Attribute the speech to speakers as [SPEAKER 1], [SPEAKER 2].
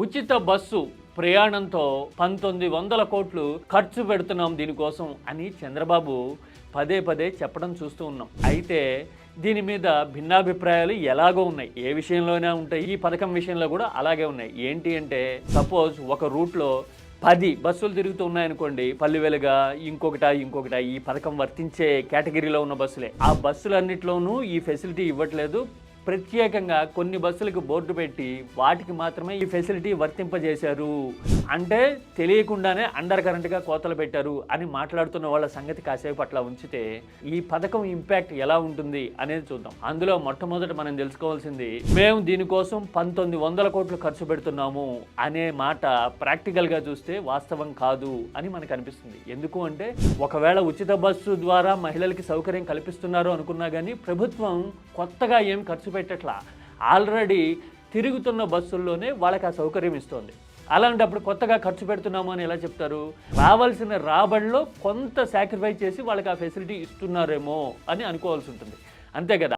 [SPEAKER 1] ఉచిత బస్సు ప్రయాణంతో పంతొమ్మిది వందల కోట్లు ఖర్చు పెడుతున్నాం దీనికోసం అని చంద్రబాబు పదే పదే చెప్పడం చూస్తూ ఉన్నాం. అయితే దీని మీద భిన్నాభిప్రాయాలు ఎలాగో ఉన్నాయి? ఏ విషయంలోనే ఉంటాయి? ఈ పథకం విషయంలో కూడా అలాగే ఉన్నాయి. ఏంటి అంటే సపోజ్ ఒక రూట్లో పది బస్సులు తిరుగుతూ ఉన్నాయనుకోండి పల్లెవెలుగా ఇంకొకట ఇంకొకట ఈ పథకం వర్తించే కేటగిరీలో ఉన్న బస్సులే. ఆ బస్సులన్నిట్లోనూ ఈ ఫెసిలిటీ ఇవ్వట్లేదు. ప్రత్యేకంగా కొన్ని బస్సులకు బోర్డు పెట్టి వాటికి మాత్రమే ఈ ఫెసిలిటీ వర్తింపజేశారు. అంటే తెలియకుండానే అండర్ కరెంట్గా కోతలు పెట్టారు అని మాట్లాడుతున్న వాళ్ళ సంగతి కాసేపు అట్లా ఉంచితే ఈ పథకం ఇంపాక్ట్ ఎలా ఉంటుంది అనేది చూద్దాం. అందులో మొట్టమొదట మనం తెలుసుకోవాల్సింది మేము దీనికోసం పంతొమ్మిది వందల కోట్లు ఖర్చు పెడుతున్నాము అనే మాట ప్రాక్టికల్గా చూస్తే వాస్తవం కాదు అని మనకు అనిపిస్తుంది. ఎందుకు అంటే ఒకవేళ ఉచిత బస్సు ద్వారా మహిళలకి సౌకర్యం కల్పిస్తున్నారు అనుకున్నా కానీ ప్రభుత్వం కొత్తగా ఏం ఖర్చు పెట్టట్లా. ఆల్రెడీ తిరుగుతున్న బస్సుల్లోనే వాళ్ళకి ఆ సౌకర్యం ఇస్తుంది. అలాంటప్పుడు కొత్తగా ఖర్చు పెడుతున్నాము అని ఎలా చెప్తారు? రావాల్సిన రాబడిలో కొంత సాక్రిఫైస్ చేసి వాళ్ళకి ఆ ఫెసిలిటీ ఇస్తున్నారేమో అని అనుకోవాల్సి ఉంటుంది. అంతే కదా?